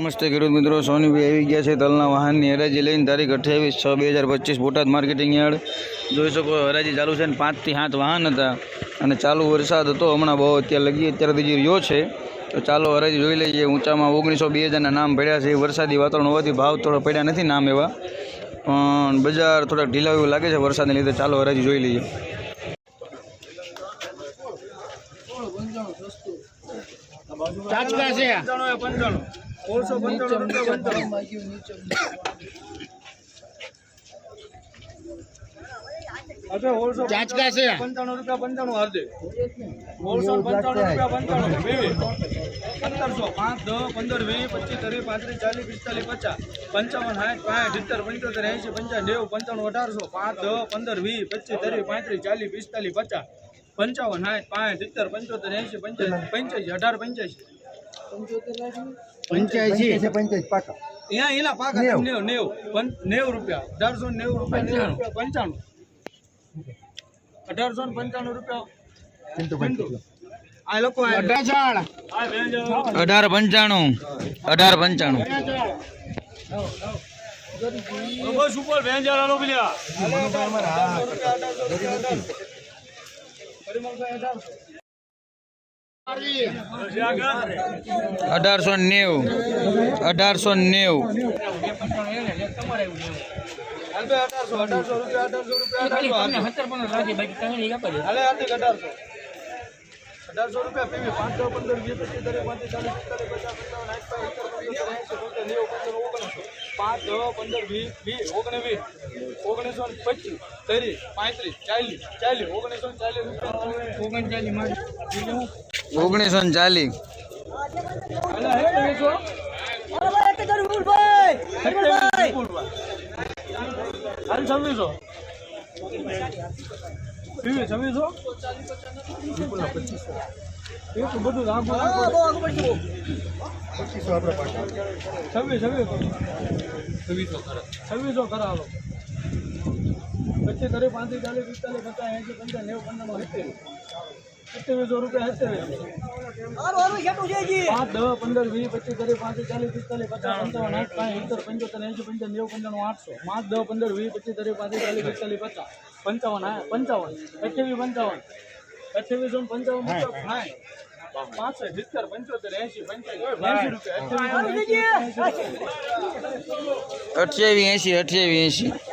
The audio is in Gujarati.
નમસ્તે ખેડૂત મિત્રો, સોનીભાઈ આવી ગયા છે તલના વાહનની હરાજી લઈને. તારીખ અઠ્યાવીસ છ બે હજાર પચીસ, બોટાદ માર્કેટિંગ યાર્ડ. જોઈ શકો હરાજી ચાલુ છે ને પાંચથી સાત વાહન હતા અને ચાલુ વરસાદ હતો, હમણાં બહુ અત્યારે લગી, અત્યારે જે રહ્યો છે. તો ચાલો હરાજી જોઈ લઈએ, ઊંચામાં ઓગણીસો બે હજારના નામ પડ્યા છે. વરસાદી વાતાવરણ હોવાથી ભાવ થોડો પડ્યા નથી નામ એવા. પણ બજાર થોડાક ઢીલા એવું લાગે છે વરસાદને લીધે. ચાલો હરાજી જોઈ લઈએ. પંચાણું રૂપિયા પંચાણું હાર્દિક પાંચ દસ પંદર વીસ પચીસ ત્રીસ પાંત્રીસ ચાલીસ પિસ્તાલીસ પચાસ પંચાવન સાઠ પાંચ સિત્તેર પંચોતેર એંશી પંચાવન નેવું પંચાણું અઢારસો પાંચ દસ પંદર વીસ પચીસ ત્રીસ પાંત્રીસ ચાલીસ પિસ્તાલીસ પચાસ પંચાવન સાઠ પાંચ સિત્તેર પંચોતેર એંશી પંચાસી પંચ્યાસી અઢાર પંચ્યાસી. પંચ્યાસી. અહીંયા એના પાક નેવું. નેવું. પં- નેવું રૂપિયા. અઢારસો ને નેવું રૂપિયા પંચાણું. અઢારસો ને પંચાણું રૂપિયા. આ લોકો અઢાર પંચાણું. અઢાર પંચાણું. બસ ઉપર વેંજાળાનો પેલા અઢારસો નેવું. અઢારસો નેવું. અઢારસો રૂપિયા પીવી પાંચ દસ પંદર વીસ પચીસ ત્રીસ પાંત્રીસ ચાલીસ પિસ્તાલીસ પચાસ પંચાવન સાઠ પંદર નેવું. પંદર ઓગણસો પાંચ દસ પંદર વીસ વીસ ઓગણીસો ને પચીસ ત્રીસ પાંત્રીસ ચાલીસ ચાલીસ ઓગણીસો ને ચાલીસ રૂપિયા. ઓગણીસો ને ચાલીસ. બધું હે ઓગણીસો હાલ આપણે પાછા. છવ્વીસો છવ્વીસ. છવ્વીસ છવ્વીસો કરાવો પચીસ કરી પાંત્રીસ ચાલીસ પિસ્તાલીસ પચાસ એંશી પંચાસ નેવું પંચાણું સિત્તેરસો રૂપિયા સિત્તેર પાંચ દસ પંદર વીસ પચીસ ત્રીસ પાંત્રીસ ચાલીસ પિસ્તાલીસ પચાસ પંચાવન આઠ પાંચ સિત્તેર પંચોતેર એંશી પંચાવન નેવું પંચાણું આઠસો. પાંચ દસ પંદર વીસ પચીસ ત્રીસ પાંત્રીસ ચાલીસ પિસ્તાલીસ પચાસ. પંચાવન હા પંચાવન. અઠ્યાવીસ પંચાવન. અઠ્યાવીસો પંચાવન પાંચસો સિત્તેર પંચોતેર પંચાવન એંશી રૂપિયા. અઠ્યાવીસો ને